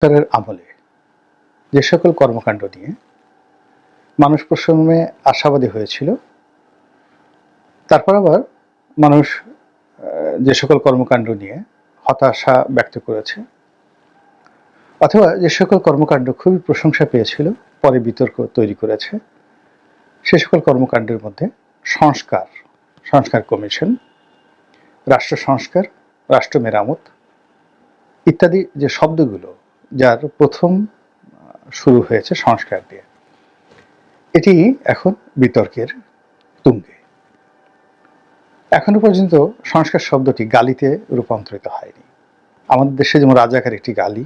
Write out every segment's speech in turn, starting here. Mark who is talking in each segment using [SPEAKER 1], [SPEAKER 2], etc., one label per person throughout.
[SPEAKER 1] সরকারের আমলে যে সকল কর্মকাণ্ড নিয়ে মানুষ প্রথমে আশাবাদী হয়েছিল, তারপর আবার মানুষ যে সকল কর্মকাণ্ড নিয়ে হতাশা ব্যক্ত করেছে, অথবা যে সকল কর্মকাণ্ড খুবই প্রশংসা পেয়েছিল, পরে বিতর্ক তৈরি করেছে, সে সকল কর্মকাণ্ডের মধ্যে সংস্কার সংস্কার কমিশন, রাষ্ট্র সংস্কার, রাষ্ট্র মেরামত ইত্যাদি যে শব্দগুলো যার প্রথম শুরু হয়েছে সংস্কার দিয়ে। এটি এখন বিতর্কের তুঙ্গে। এখনও পর্যন্ত সংস্কার শব্দটি গালিতে রূপান্তরিত হয়নি। আমাদের দেশে যেমন রাজাকার একটি গালি,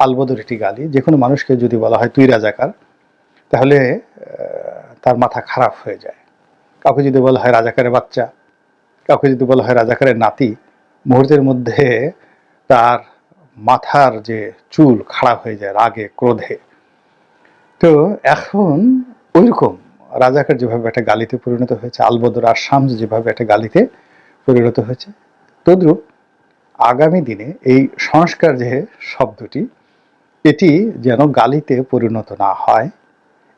[SPEAKER 1] আলবদর একটি গালি, যে কোনো মানুষকে যদি বলা হয় তুই রাজাকার, তাহলে তার মাথা খারাপ হয়ে যায়। কাউকে যদি বলা হয় রাজাকারের বাচ্চা, কাউকে যদি বলা হয় রাজাকারের নাতি, মুহূর্তের মধ্যে তার মাথার যে চুল খাড়া হয়ে যায় রাগে, ক্রোধে। তো এখন ওইরকম রাজাকার যেভাবে একটা গালিতে পরিণত হয়েছে, আলবদর আর শামস যেভাবে একটা গালিতে পরিণত হয়েছে, তদ্রূপ আগামী দিনে এই সংস্কার যে শব্দটি, এটি যেন গালিতে পরিণত না হয়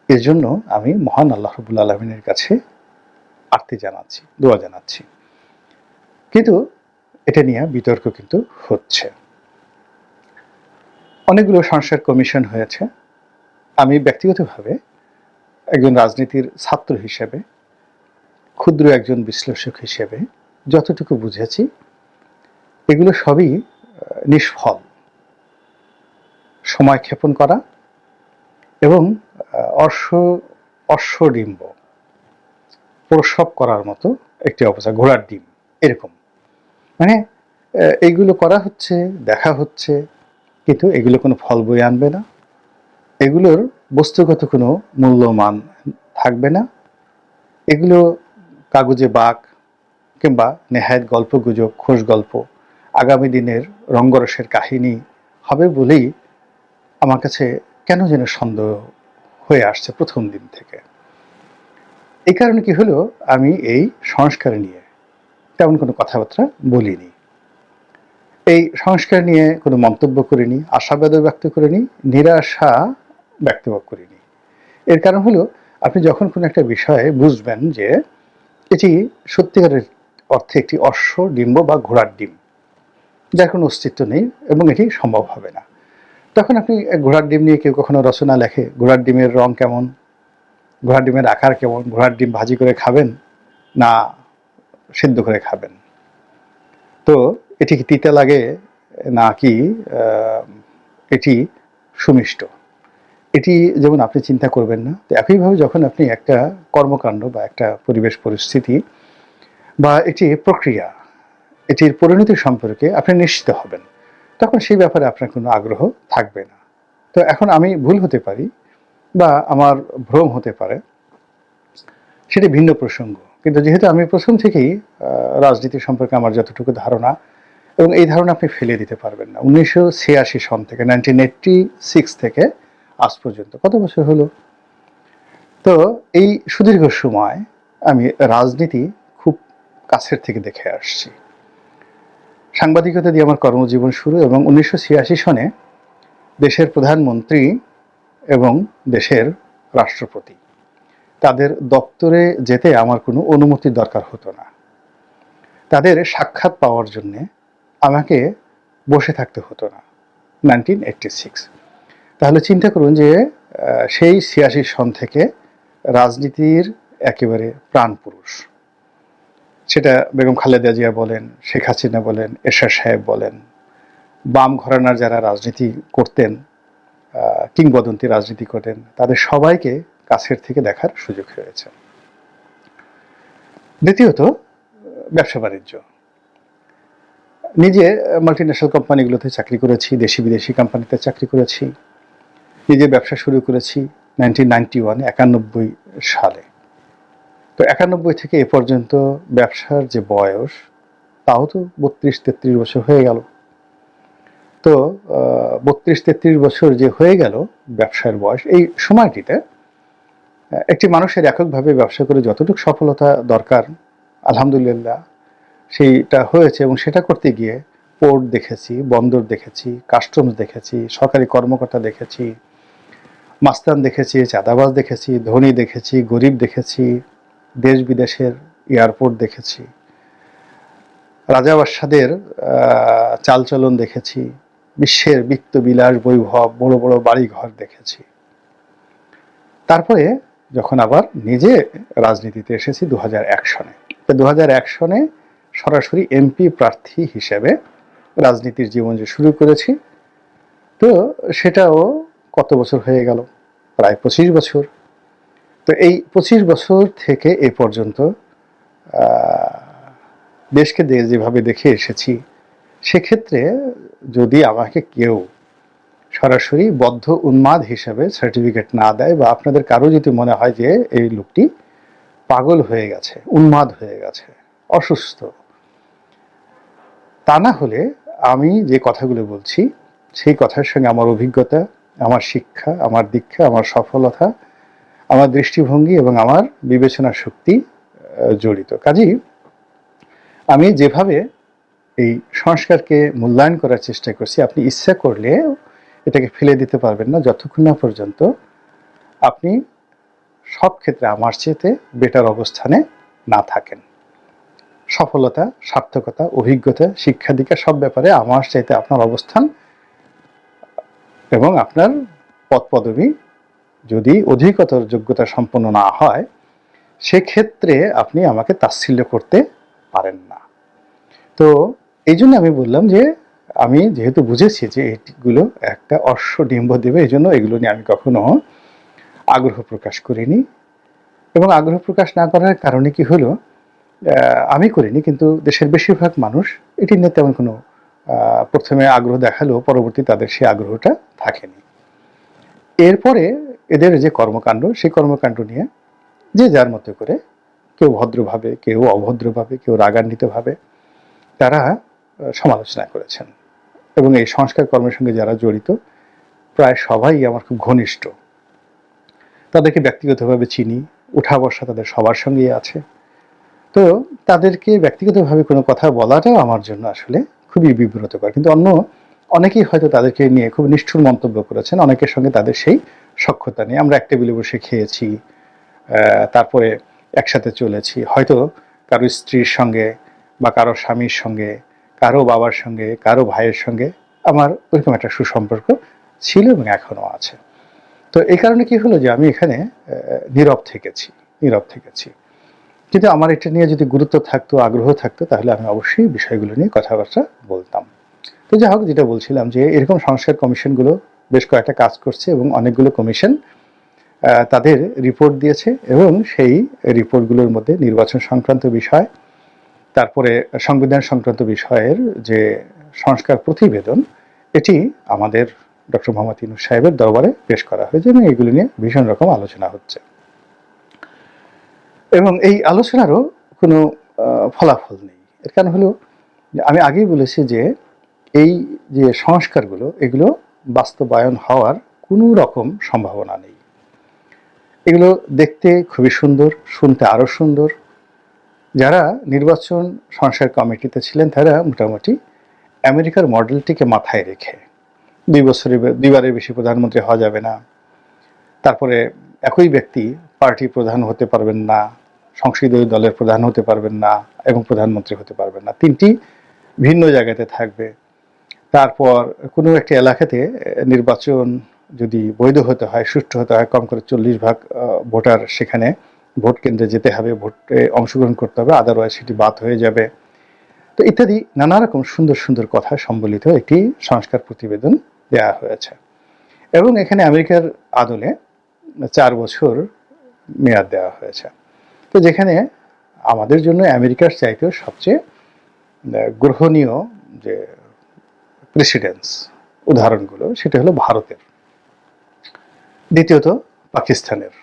[SPEAKER 1] এর জন্য আমি মহান আল্লাহ রবুল আলমিনের কাছে আরতি জানাচ্ছি, দোয়া জানাচ্ছি। কিন্তু এটা নিয়ে বিতর্ক কিন্তু হচ্ছে। অনেকগুলো সংস্কার কমিশন হয়েছে। আমি ব্যক্তিগতভাবে একজন রাজনীতির ছাত্র হিসেবে ক্ষুদ্র একজন বিশ্লেষক হিসেবে যতটুকু বুঝেছি এগুলো সবই নিষ্ফল। সময় ক্ষেপণ করা এবং আহ, অশ্ব অশ্বডিম্ব প্রসব করার মতো একটি অবস্থা ঘোড়ার ডিম এরকম। মানে এইগুলো করা হচ্ছে দেখা হচ্ছে কিন্তু এগুলো কোনো ফল বই আনবে না। এগুলোর বস্তুগত কোনো মূল্যমান থাকবে না। এগুলো কাগজে বাক কিংবা নেহায়ত গল্প গুজব, খোশ গল্প, আগামী দিনের রঙ্গরসের কাহিনী হবে বলেই আমার কাছে কেন যেন সন্দেহ হয়ে আসছে প্রথম দিন থেকে। এই কারণে কি হলো, আমি এই সংস্কার নিয়ে তেমন কোনো কথাবার্তা বলিনি। এই সংস্কার নিয়ে কোনো মন্তব্য করিনি, আশাবাদও ব্যক্ত করিনি, নিরাশা ব্যক্ত করিনি। এর কারণ হলো, আপনি যখন কোনো একটা বিষয়ে বুঝবেন যে এটি সত্যিকারের অর্থে একটি অশ্ব ডিম্ব বা ঘোড়ার ডিম, যার কোনো অস্তিত্ব নেই এবং এটি সম্ভব হবে না। তখন আপনি ঘোড়ার ডিম নিয়ে কেউ কখনো রচনা লেখে, ঘোড়ার ডিমের রং কেমন? ঘোড়ার ডিমের আকার কেমন? ঘোড়ার ডিম ভাজি করে খাবেন না সিদ্ধ করে খাবেন? তো এটি কি তিতা লাগে নাকি এটি সুমিষ্ট? এটি যেমন আপনি চিন্তা করবেন না, তো একইভাবে যখন আপনি একটা কর্মকাণ্ড বা একটা পরিবেশ পরিস্থিতি বা এটি প্রক্রিয়া, এটির পরিণতি সম্পর্কে আপনি নিশ্চিত হবেন, তখন সেই ব্যাপারে আপনার কোনো আগ্রহ থাকবে না। তো এখন আমি ভুল হতে পারি বা আমার ভ্রম হতে পারে, সেটি ভিন্ন প্রসঙ্গ। কিন্তু যেহেতু আমি প্রথম থেকেই রাজনীতি সম্পর্কে আমার যতটুকু ধারণা এবং এই ধারণা আপনি ফেলে দিতে পারবেন না। উনিশশো ছিয়াশি সন থেকে নাইনটিন এইটটি সিক্স থেকে আজ পর্যন্ত। কত বছর হলো? তো এই সুদীর্ঘ সময় আমি রাজনীতি খুব কাছের থেকে দেখে আসছি। সাংবাদিকতা দিয়ে আমার কর্মজীবন শুরু এবং উনিশশো ছিয়াশি সনে দেশের প্রধানমন্ত্রী এবং দেশের রাষ্ট্রপতি। তাদের দপ্তরে যেতে আমার কোনো অনুমতির দরকার হতো না। তাদের সাক্ষাৎ পাওয়ার জন্যে আমাকে বসে থাকতে হতো না। নাইনটিন এইটটি সিক্স তাহলে চিন্তা করুন যে সেই ছিয়াশি সন থেকে রাজনীতির একেবারে প্রাণ পুরুষ। সেটা বেগম খালেদা জিয়া বলেন, শেখ হাসিনা বলেন, এরশাদ সাহেব বলেন, বাম ঘরানার যারা রাজনীতি করতেন কিংবদন্তি রাজনীতি করতেন, তাদের সবাইকে কাছের থেকে দেখার সুযোগ হয়েছে দ্বিতীয়ত, ব্যবসা বাণিজ্য। নিজে মাল্টি ন্যাশনাল কোম্পানিগুলোতে চাকরি করেছি দেশি বিদেশি কোম্পানিতে চাকরি করেছি। নিজে ব্যবসা শুরু করেছি নাইনটিন নাইনটি ওয়ান একানব্বই সালে। তো একানব্বই থেকে এ পর্যন্ত ব্যবসার যে বয়স, তাও তো বত্রিশ তেত্রিশ বছর হয়ে গেল। তো বত্রিশ তেত্রিশ বছর যে হয়ে গেল ব্যবসার বয়স, এই সময়টিতে একটি মানুষের এককভাবে ব্যবসা করে যতটুকু সফলতা দরকার, আলহামদুলিল্লাহ সেইটা হয়েছে এবং সেটা করতে গিয়ে পোর্ট দেখেছি বন্দর দেখেছি কাস্টমস দেখেছি সরকারি কর্মকর্তা দেখেছি মাস্তান দেখেছি চাঁদাবাজ দেখেছি ধনী দেখেছি গরিব দেখেছি দেশ বিদেশের এয়ারপোর্ট দেখেছি রাজা বাদশাদের আহ, চালচলন দেখেছি বিশ্বের বিত্ত বিলাস বৈভব বড় বড় বাড়িঘর দেখেছি। তারপরে যখন আবার নিজে রাজনীতিতে এসেছি দু সনে। দু সনে সরাসরি এমপি প্রার্থী হিসেবে রাজনীতির জীবন যে শুরু করেছি, তো সেটাও কত বছর হয়ে গেল? প্রায় পঁচিশ বছর। তো এই পঁচিশ বছর থেকে এ পর্যন্ত দেশকে যেভাবে দেখে এসেছি, সেক্ষেত্রে যদি আমাকে কেউ সরাসরি বদ্ধ উন্মাদ হিসাবে সার্টিফিকেট না দেয় বা আপনাদের কারও যদি মনে হয় যে এই লোকটি পাগল হয়ে গেছে, উন্মাদ হয়ে গেছে, অসুস্থ তা না হলে আমি যে কথাগুলো বলছি, সেই কথার সঙ্গে আমার অভিজ্ঞতা, আমার শিক্ষা, আমার দীক্ষা, আমার সফলতা, আমার দৃষ্টিভঙ্গি এবং আমার বিবেচনা শক্তি জড়িত। কাজেই আমি যেভাবে এই সংস্কারকে মূল্যায়ন করার চেষ্টা করছি, আপনি ইচ্ছা করলে এটাকে ফেলে দিতে পারবেন না, যতক্ষণ না পর্যন্ত আপনি সব ক্ষেত্রে আমার চেয়েতে বেটার অবস্থানে না থাকেন। সফলতা, সার্থকতা, অভিজ্ঞতা, শিক্ষা দীক্ষা সব ব্যাপারে আমার চাইতে আপনার অবস্থান এবং আপনার পদ পদবি যদি অধিকতর যোগ্যতা সম্পন্ন না হয়, সেক্ষেত্রে আপনি আমাকে তাচ্ছিল্য করতে পারেন না। তো এই জন্য আমি বললাম যে, আমি যেহেতু বুঝেছি যে এগুলো একটা অশ্ব ডিম্ব দেবে এই জন্য এগুলো নিয়ে আমি কখনো আগ্রহ প্রকাশ করিনি। এবং আগ্রহ প্রকাশ না করার কারণে কি হলো আমি করিনি, কিন্তু দেশের বেশিরভাগ মানুষ এটি নিয়ে তেমন কোনো প্রথমে আগ্রহ দেখালেও পরবর্তী তাদের সেই আগ্রহটা থাকেনি। এরপরে এদের যে কর্মকাণ্ড, সেই কর্মকাণ্ড নিয়ে যে যার মতো করে কেউ ভদ্রভাবে, কেউ অভদ্রভাবে, কেউ রাগান্বিতভাবে তারা সমালোচনা করেছেন। এবং এই সংস্কার কর্মের সঙ্গে যারা জড়িত, প্রায় সবাই আমার খুব ঘনিষ্ঠ। তাদেরকে ব্যক্তিগতভাবে চিনি, উঠা বসা তাদের সবার সঙ্গেই আছে। তো তাদেরকে ব্যক্তিগতভাবে কোনো কথা বলাটাও আমার জন্য আসলে খুবই বিব্রতকর। কিন্তু অন্য অনেকেই হয়তো তাদেরকে নিয়ে খুব নিষ্ঠুর মন্তব্য করেছেন। অনেকের সঙ্গে তাদের সেই সক্ষতা নেই। আমরা এক টেবিলে বসে খেয়েছি তারপরে একসাথে চলেছি। হয়তো কারও স্ত্রীর সঙ্গে বা কারও স্বামীর সঙ্গে, কারও বাবার সঙ্গে, কারও ভাইয়ের সঙ্গে আমার ওইরকম একটা সুসম্পর্ক ছিল এবং এখনও আছে। তো এই কারণে কি হলো যে আমি এখানে নীরব থেকেছি নীরব থেকেছি। কিন্তু আমার এটা নিয়ে যদি গুরুত্ব থাকতো, আগ্রহ থাকতো, তাহলে আমি অবশ্যই বিষয়গুলো নিয়ে কথাবার্তা বলতাম। তো যাই হোক, যেটা বলছিলাম যে এরকম সংস্কার কমিশনগুলো বেশ কয়েকটা কাজ করছে এবং অনেকগুলো কমিশন তাদের রিপোর্ট দিয়েছে এবং সেই রিপোর্টগুলোর মধ্যে নির্বাচন সংক্রান্ত বিষয়, তারপরে সংবিধান সংক্রান্ত বিষয়ের যে সংস্কার প্রতিবেদন, এটি আমাদের ডক্টর মোহাম্মদ ইনুস সাহেবের দরবারে পেশ করা হয়েছে এবং এগুলো নিয়ে ভীষণ রকম আলোচনা হচ্ছে। এবং এই আলোচনারও কোনো ফলাফল নেই। এর কারণ হলো, আমি আগেই বলেছি যে এই যে সংস্কারগুলো, এগুলো বাস্তবায়ন হওয়ার কোনো রকম সম্ভাবনা নেই। এগুলো দেখতে খুবই সুন্দর, শুনতে আরও সুন্দর। যারা নির্বাচন সংস্কার কমিটিতে ছিলেন, তারা মোটামুটি আমেরিকার মডেলটিকে মাথায় রেখে দুই বছরের দুইবারের বেশি প্রধানমন্ত্রী হওয়া যাবে না। তারপরে একই ব্যক্তি পার্টি প্রধান হতে পারবেন না, সংসদীয় দলের প্রধান হতে পারবেন না এবং প্রধানমন্ত্রী হতে পারবেন না। তিনটি ভিন্ন জায়গাতে থাকবে। তারপর কোনো একটি এলাকাতে নির্বাচন যদি বৈধ হতে হয়, সুষ্ঠু হতে হয়, কম করে চল্লিশ ভাগ ভোটার সেখানে ভোট কেন্দ্রে যেতে হবে, ভোটে অংশগ্রহণ করতে হবে আদারওয়াইজ সেটি বাদ হয়ে যাবে। তো ইত্যাদি নানা রকম সুন্দর সুন্দর কথা সম্বলিত একটি সংস্কার প্রতিবেদন দেওয়া হয়েছে। এবং এখানে আমেরিকার আদলে চার বছর মেয়াদ দেওয়া হয়েছে। তো যেখানে আমাদের জন্য আমেরিকার চাইতেও সবচেয়ে গ্রহণীয় যে প্রেসিডেন্স উদাহরণগুলো, সেটা হলো ভারতের। দ্বিতীয়ত, পাকিস্তানের।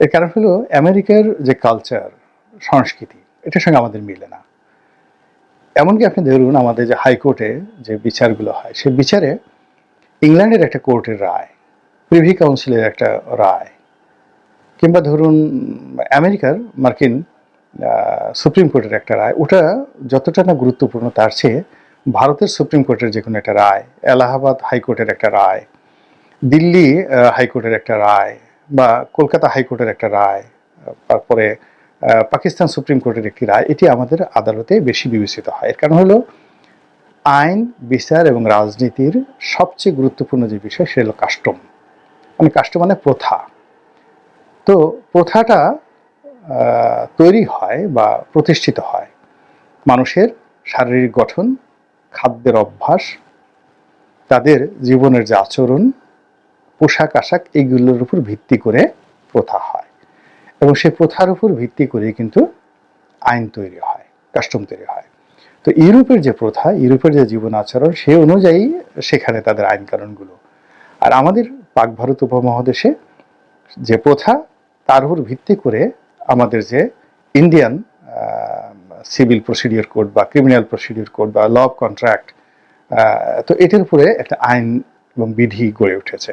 [SPEAKER 1] এর কারণ হলো আমেরিকার যে কালচার সংস্কৃতি, এটার সঙ্গে আমাদের মিলে না। এমনকি আপনি ধরুন আমাদের যে হাইকোর্টে যে বিচারগুলো হয়, সে বিচারে ইংল্যান্ডের একটা কোর্টের রায়, প্রিভি কাউন্সিলের একটা রায় কিংবা ধরুন আমেরিকার মার্কিন সুপ্রিম কোর্টের একটা রায়, ওটা যতটা না গুরুত্বপূর্ণ তার চেয়ে ভারতের সুপ্রিম কোর্টের যে কোনো একটা রায়, এলাহাবাদ হাইকোর্টের একটা রায়, দিল্লি হাইকোর্টের একটা রায় বা কলকাতা হাইকোর্টের একটা রায়, তারপরে পাকিস্তান সুপ্রিম কোর্টের একটি রায়, এটি আমাদের আদালতে বেশি বিবেচিত হয়। এর কারণ হলো আইন, বিচার এবং রাজনীতির সবচেয়ে গুরুত্বপূর্ণ যে বিষয়, সেটা হলো কাস্টম। মানে কাস্টম মানে প্রথা। তো প্রথাটা তৈরি হয় বা প্রতিষ্ঠিত হয়। মানুষের শারীরিক গঠন, খাদ্যের অভ্যাস, তাদের জীবনের যে আচরণ, পোশাক আশাক এইগুলোর উপর ভিত্তি করে প্রথা হয়। এবং সেই প্রথার উপর ভিত্তি করে কিন্তু আইন তৈরি হয়, কাস্টম তৈরি হয়। তো ইউরোপের যে প্রথা, ইউরোপের যে জীবন আচরণ, সে অনুযায়ী সেখানে তাদের আইন কানুনগুলো। আর আমাদের পাক ভারত উপমহাদেশে যে প্রথা তার উপর ভিত্তি করে আমাদের যে ইন্ডিয়ান সিভিল প্রসিডিওর কোড বা ক্রিমিনাল প্রসিডিওর কোড বা ল অফ কন্ট্রাক্ট তো এটির উপরে একটা আইন এবং বিধি গড়ে উঠেছে।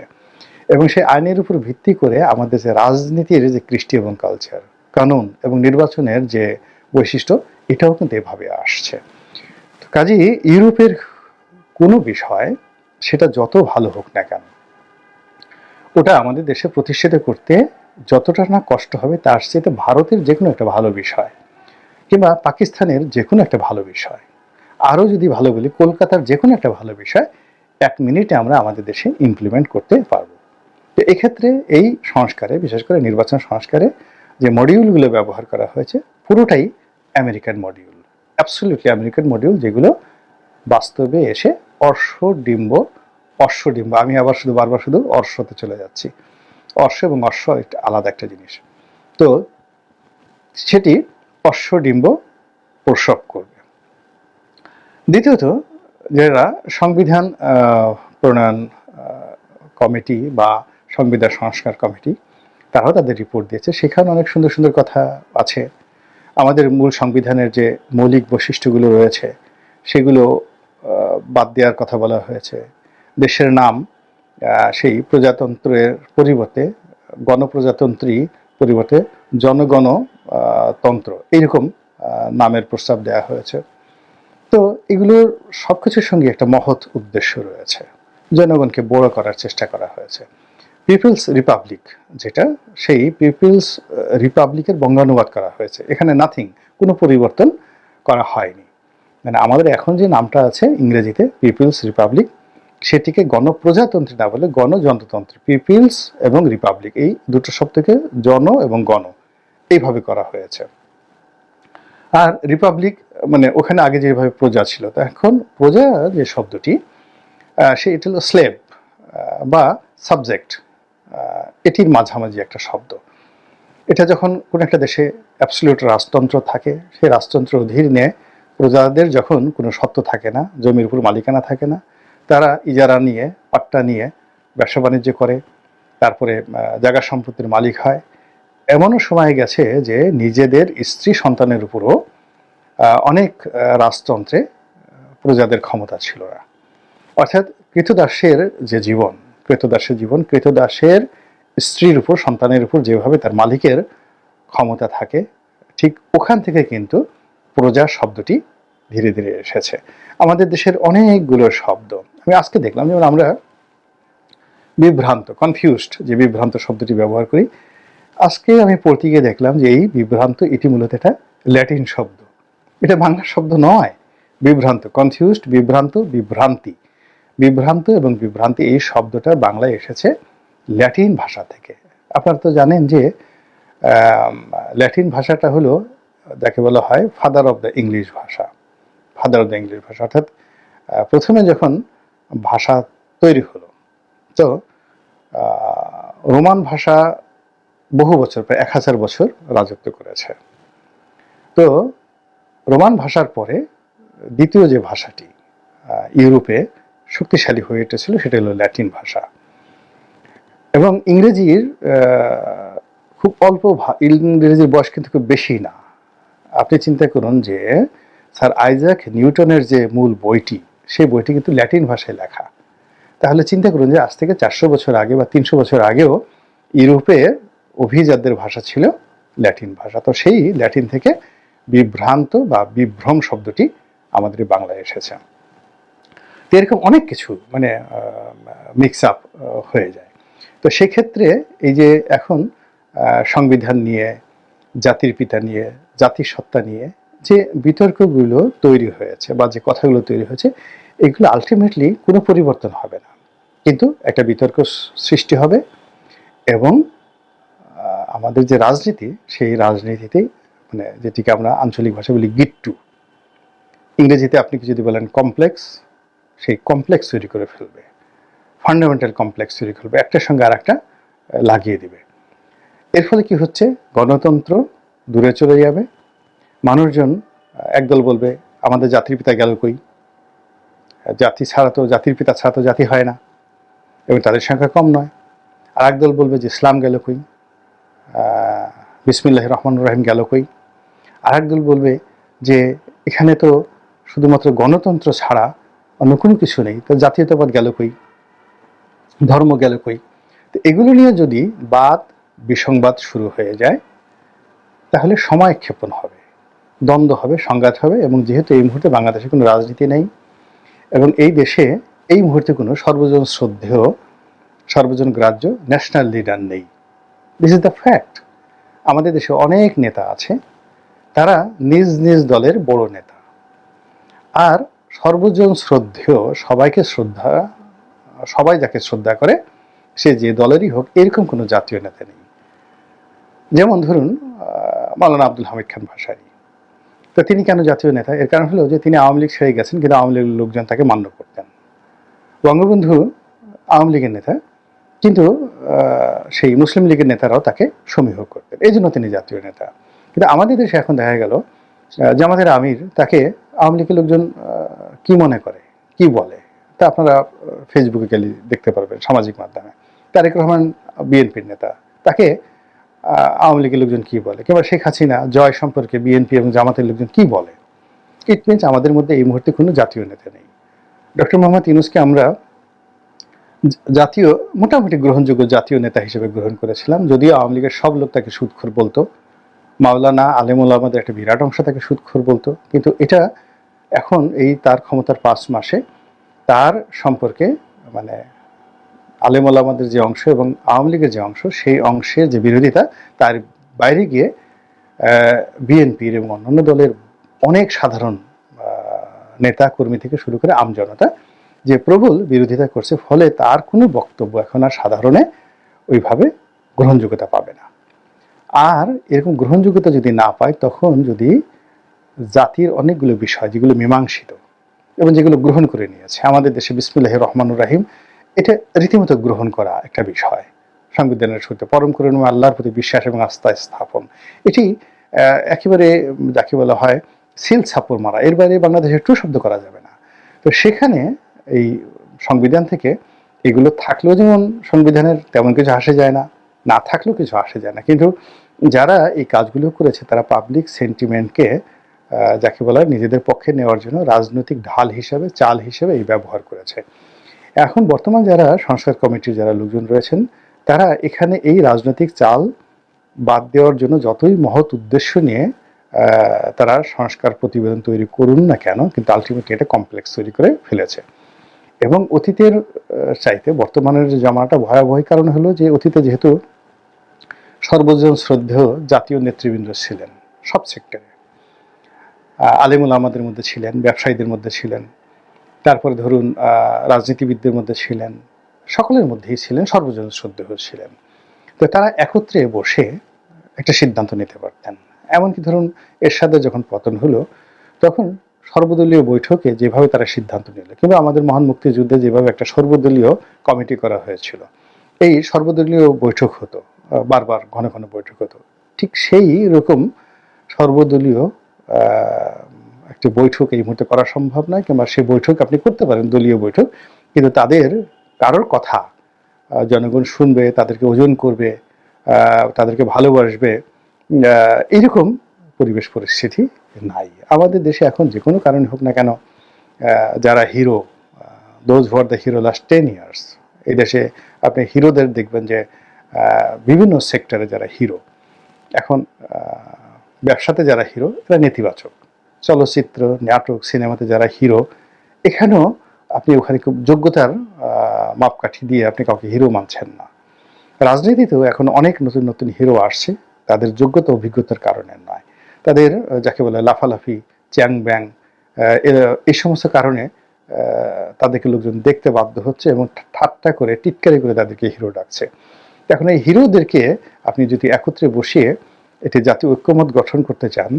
[SPEAKER 1] এবং সেই আইনের উপর ভিত্তি করে আমাদের যে রাজনীতির যে কৃষ্টি এবং কালচার কানুন এবং নির্বাচনের যে বৈশিষ্ট্য, এটাও কিন্তু এভাবে আসছে। তো কাজেই ইউরোপের কোনো বিষয় সেটা যত ভালো হোক না কেন, ওটা আমাদের দেশে প্রতিষ্ঠিত করতে যতটা না কষ্ট হবে, তার চেয়ে ভারতের যে কোনো একটা ভালো বিষয় কিংবা পাকিস্তানের যে কোনো একটা ভালো বিষয়। আরও যদি ভালো বলি, কলকাতার যে কোনো একটা ভালো বিষয়, এক মিনিটে আমরা আমাদের দেশে ইমপ্লিমেন্ট করতে পারব। তো এক্ষেত্রে এই সংস্কারে, বিশেষ করে নির্বাচন সংস্কারে যে মডিউলগুলো ব্যবহার করা হয়েছে, পুরোটাই American module absolutely American module যেগুলো বাস্তবে এসে অশ্বডিম্ব অশ্বডিম্ব আমি আবার শুধু বারবার শুধু অশ্বতে চলে যাচ্ছি। অশ্ব এবং অশ্ব একটা আলাদা একটা জিনিস। তো সেটি অশ্বডিম্ব প্রসব করবে। দ্বিতীয়ত, যারা সংবিধান প্রণয়ন কমিটি বা সংবিধান সংস্কার কমিটি, তারাও তাদের রিপোর্ট দিয়েছে। সেখানে অনেক সুন্দর সুন্দর কথা আছে। আমাদের মূল সংবিধানের যে মৌলিক বৈশিষ্ট্যগুলো রয়েছে, সেগুলো বাদ দেওয়ার কথা বলা হয়েছে। দেশের নাম সেই প্রজাতন্ত্রের পরিবর্তে গণপ্রজাতন্ত্রী পরিবর্তে জনগণ আহ, তন্ত্র এইরকম নামের প্রস্তাব দেওয়া হয়েছে। তো এগুলোর সব কিছুর সঙ্গে একটা মহৎ উদ্দেশ্য রয়েছে। জনগণকে বড় করার চেষ্টা করা হয়েছে। পিপলস রিপাবলিক যেটা সেই পিপলস রিপাবলিকের বঙ্গানুবাদ করা হয়েছে। এখানে নাথিং কোনো পরিবর্তন করা হয়নি। মানে আমাদের এখন যে নামটা আছে ইংরেজিতে পিপলস রিপাবলিক সেটিকে গণপ্রজাতন্ত্রী না বলে গণযন্ত্রতন্ত্র, পিপলস এবং রিপাবলিক, এই দুটো শব্দকে জন এবং গণ এইভাবে করা হয়েছে। আর রিপাবলিক মানে ওখানে আগে যেভাবে প্রজা ছিল, তা এখন প্রজা যে শব্দটি সে এটা হলো স্লেভ বা সাবজেক্ট এটির মাঝামাঝি একটা শব্দ। এটা যখন কোনো একটা দেশে অ্যাবসলিউট রাজতন্ত্র থাকে, সেই রাজতন্ত্র অধীনে প্রজাদের যখন কোনো সত্ত্ব থাকে না, জমির উপর মালিকানা থাকে না তারা ইজারা নিয়ে, পাট্টা নিয়ে ব্যবসা বাণিজ্য করে, তারপরে জায়গা সম্পত্তির মালিক হয়। এমনও সময় গেছে যে নিজেদের স্ত্রী সন্তানের উপরও অনেক রাজতন্ত্রে প্রজাদের ক্ষমতা ছিল না। অর্থাৎ কৃতদাসের যে জীবন কৃতদাসের জীবন কৃতদাসের স্ত্রীর উপর, সন্তানের উপর যেভাবে তার মালিকের ক্ষমতা থাকে, ঠিক ওখান থেকে কিন্তু প্রজা শব্দটি ধীরে ধীরে এসেছে। আমাদের দেশের অনেকগুলো শব্দ। আমি আজকে দেখলাম যেমন আমরা বিভ্রান্ত কনফিউজড যে বিভ্রান্ত শব্দটি ব্যবহার করি, আজকে আমি পড়তে গিয়ে দেখলাম যে এই বিভ্রান্ত এটি মূলত একটা ল্যাটিন শব্দ। এটা বাংলা শব্দ নয়। বিভ্রান্ত কনফিউজড বিভ্রান্ত, বিভ্রান্তি। বিভ্রান্ত এবং বিভ্রান্তি এই শব্দটা বাংলায় এসেছে ল্যাটিন ভাষা থেকে। আপনারা তো জানেন যে ল্যাটিন ভাষাটা হলো যাকে বলা হয় ফাদার অফ দ্য ইংলিশ ভাষা। দ্য ইংলিশ ভাষা। অর্থাৎ প্রথমে যখন ভাষা তৈরি হলো, তো রোমান ভাষা বহু বছর, প্রায় এক হাজার বছর রাজত্ব করেছে। তো, রোমান ভাষার পরে দ্বিতীয় যে ভাষাটি ইউরোপে শক্তিশালী হয়ে উঠেছিল, সেটা হলো ল্যাটিন ভাষা। এবং ইংরেজির খুব অল্প ইংরেজির বয়স কিন্তু খুব বেশি না। আপনি চিন্তা করুন যে স্যার আইজাক নিউটনের যে মূল বইটি, সেই বইটি কিন্তু ল্যাটিন ভাষায় লেখা। তাহলে চিন্তা করুন যে আজ থেকে চারশো বছর আগে বা তিনশো বছর আগেও ইউরোপে অভিজাতদের ভাষা ছিল ল্যাটিন ভাষা। তো সেই ল্যাটিন থেকে বিভ্রান্ত বা বিভ্রম শব্দটি আমাদের বাংলায় এসেছে। এরকম অনেক কিছু মানে মিক্স আপ হয়ে যায়। তো সেক্ষেত্রে এই যে এখন সংবিধান নিয়ে, জাতির পিতা নিয়ে, জাতিসত্তা নিয়ে যে বিতর্কগুলো তৈরি হয়েছে বা যে কথাগুলো তৈরি হয়েছে, এগুলো আলটিমেটলি কোনো পরিবর্তন হবে না। কিন্তু একটা বিতর্ক সৃষ্টি হবে এবং আমাদের যে রাজনীতি, সেই রাজনীতিতেই মানে যেটিকে আমরা আঞ্চলিক ভাষা বলি গিট্টু। ইংরেজিতে আপনি কি যদি বলেন কমপ্লেক্স সেই কমপ্লেক্স তৈরি করে ফেলবে। ফান্ডামেন্টাল কমপ্লেক্স তৈরি করবে, একটার সঙ্গে আর একটা লাগিয়ে দিবে। এর ফলে কি হচ্ছে? গণতন্ত্র দূরে চলে যাবে মানুষজন একদল বলবে, আমাদের জাতির পিতা গেল কই? জাতি ছাড়া তো, জাতির পিতা ছাড়া তো জাতি হয় না। এবং তাদের সংখ্যা কম নয়। আর একদল বলবে যে, ইসলাম গেল কই? বিসমিল্লাহ রহমান রহিম গেল কই? আর একদল বলবে যে, এখানে তো শুধুমাত্র গণতন্ত্র ছাড়া অন্য কোনো কিছু নেই। তো জাতীয়তাবাদ গেল কই? ধর্ম গেল কই? তো এগুলো নিয়ে যদি বাদ, বিসংবাদ শুরু হয়ে যায়, তাহলে সময় ক্ষেপণ হবে। দ্বন্দ্ব হবে সংঘাত হবে এবং যেহেতু এই মুহূর্তে বাংলাদেশে কোনো রাজনীতি নেই এবং এই দেশে এই মুহূর্তে কোনো সর্বজন শ্রদ্ধেয় সর্বজন গ্রাহ্য ন্যাশনাল লিডার নেই। দিস ইজ দ্য ফ্যাক্ট আমাদের দেশে অনেক নেতা আছে তারা নিজ নিজ দলের বড় নেতা। আর সর্বজন শ্রদ্ধেয় সবাইকে শ্রদ্ধা সবাই যাকে শ্রদ্ধা করে সে যে দলেরই হোক এরকম কোনো জাতীয় নেতা নেই। যেমন ধরুন আহ, মাওলানা আব্দুল হামিদ খান ভাসারি তো তিনি কেন জাতীয় নেতা? এর কারণ হলো যে তিনি আওয়ামী লীগ ছেড়ে গেছেন, কিন্তু আওয়ামী লীগের লোকজন তাকে মান্য করতেন। বঙ্গবন্ধু আওয়ামী লীগের নেতা, কিন্তু সেই মুসলিম লীগের নেতারাও তাকে সমীহ করতেন। এই জন্য তিনি জাতীয় নেতা। কিন্তু আমাদের দেশে এখন দেখা গেল জামাতের আমির তাকে আওয়ামী লীগের লোকজন কি মনে করে? কি বলে? তা আপনারা ফেসবুকে গেলে দেখতে পারবেন সামাজিক মাধ্যমে। তারেক রহমান বিএনপির নেতা। তাকে আওয়ামী লীগের লোকজন কি বলে? কিংবা শেখ হাসিনা, জয় সম্পর্কে বিএনপি এবং জামাতের লোকজন কি বলে? ইট মিনস আমাদের মধ্যে এই মুহূর্তে কোনো জাতীয় নেতা নেই। ডক্টর মোহাম্মদ ইউনুসকে আমরা জাতীয়, মোটামুটি গ্রহণযোগ্য জাতীয় নেতা হিসেবে গ্রহণ করেছিলাম, যদিও আওয়ামী লীগের সব লোক তাকে সুদখোর বলতো। মাওলানা আলেমুল আমাদের একটা বিরাট অংশ তাকে সুদখোর বলতো। কিন্তু এটা এখন এই তার ক্ষমতার পাঁচ মাসে তার সম্পর্কে মানে আলেমুল আমাদের যে অংশ এবং আওয়ামী লীগের যে অংশ, সেই অংশের যে বিরোধিতা, তার বাইরে গিয়ে বিএনপির এবং অন্যান্য দলের অনেক সাধারণ নেতা, কর্মী থেকে শুরু করে আমজনতা যে প্রবল বিরোধিতা করছে, ফলে তার কোনো বক্তব্য এখন আর সাধারণে ওইভাবে গ্রহণযোগ্যতা পাবে না। আর এরকম গ্রহণযোগ্যতা যদি না পায়, তখন যদি জাতির অনেকগুলো বিষয় যেগুলো মীমাংসিত এবং যেগুলো গ্রহণ করে নিয়েছে, আমাদের দেশে বিসমুল্লাহ রহমানুর রাহিম এটা রীতিমতো গ্রহণ করা একটা বিষয়। সংবিধানের সূত্রে পরম করুন আল্লাহর প্রতি বিশ্বাস এবং আস্থা স্থাপন। এটি একেবারে যাকে বলা হয় সিল ছাপড় মারা। এর বাইরে বাংলাদেশে টু শব্দ করা যাবে না। তো সেখানে এই সংবিধান থেকে এগুলো থাকলেও যেমন সংবিধানের তেমন কিছু আসে যায় না না থাকলেও কিছু আসে যায় না। কিন্তু যারা এই কাজগুলো করেছে, তারা পাবলিক সেন্টিমেন্টকে যাকে বলা হয় নিজেদের পক্ষে নেওয়ার জন্য রাজনৈতিক ঢাল হিসেবে, চাল হিসেবে এই ব্যবহার করেছে। এখন বর্তমান যারা সংস্কার কমিটির যারা লোকজন রয়েছেন, তারা এখানে এই রাজনৈতিক চাল বাদ দেওয়ার জন্য যতই মহৎ উদ্দেশ্য নিয়ে তারা সংস্কার প্রতিবেদন তৈরি করুন না কেন, কিন্তু আলটিমেটলি এটা কমপ্লেক্স তৈরি করে ফেলেছে। এবং অতীতের চাইতে বর্তমানের জামাটা ভয়াবহ কারণ হলো যে অতীতে যেহেতু সর্বজন শ্রদ্ধেয় জাতীয় নেতৃবৃন্দ ছিলেন, সব সেক্টরে আলিমুল আমাদের মধ্যে ছিলেন, ব্যবসায়ীদের মধ্যে ছিলেন তারপরে ধরুন রাজনীতিবিদদের মধ্যে ছিলেন, সকলের মধ্যেই ছিলেন, সর্বজন শ্রদ্ধেয় ছিলেন। তো তারা একত্রে বসে একটা সিদ্ধান্ত নিতে পারতেন। এমনকি ধরুন, এরশাদের যখন পতন হলো, তখন সর্বদলীয় বৈঠকে যেভাবে তারা সিদ্ধান্ত নিল, কিংবা আমাদের মহান মুক্তিযুদ্ধে যেভাবে একটা সর্বদলীয় কমিটি করা হয়েছিল, এই সর্বদলীয় বৈঠক হতো বারবার ঘন ঘন বৈঠক হতো। ঠিক সেই রকম সর্বদলীয় একটি বৈঠক এই মুহূর্তে করা সম্ভব নয় কিংবা সেই বৈঠক আপনি করতে পারেন দলীয় বৈঠক। কিন্তু তাদের কারোর কথা জনগণ শুনবে তাদেরকে ওজন করবে তাদেরকে ভালোবাসবে আহ, এইরকম পরিবেশ পরিস্থিতি নাই। আমাদের দেশে এখন যে কোনো কারণে হোক না কেন যারা hero those for the hero last ten years এই দেশে আপনি হিরোদের দেখবেন যে বিভিন্ন সেক্টরে যারা হিরো এখন ব্যবসাতে যারা হিরো এরা নেতিবাচক। চলচ্চিত্র, নাটক, সিনেমাতে যারা হিরো, এখানেও আপনি ওখানে খুব যোগ্যতার মাপকাঠি দিয়ে আপনি কাউকে হিরো মানছেন না। রাজনীতিতেও এখন অনেক নতুন নতুন হিরো আসছে, তাদের যোগ্যতা অভিজ্ঞতার কারণে নয়। তাদের যাকে বলে লাফালাফি চ্যাং ব্যাং এই সমস্ত কারণে তাদেরকে লোকজন দেখতে বাধ্য হচ্ছে এবং ঠাট্টা করে, টিটকারি করে তাদেরকে হিরো ডাকছে। এখন এই হিরোদেরকে আপনি যদি একত্রে বসিয়ে এটি জাতীয় ঐক্যমত গঠন করতে চান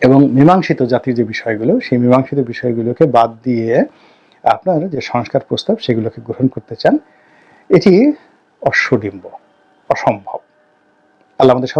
[SPEAKER 1] এবং মীমাংসিত জাতির যে বিষয়গুলো, সেই মীমাংসিত বিষয়গুলোকে বাদ দিয়ে আপনার যে সংস্কার প্রস্তাব, সেগুলোকে গ্রহণ করতে চান, এটি অশ্বডিম্ব, অসম্ভব। আল্লাহ আমাদের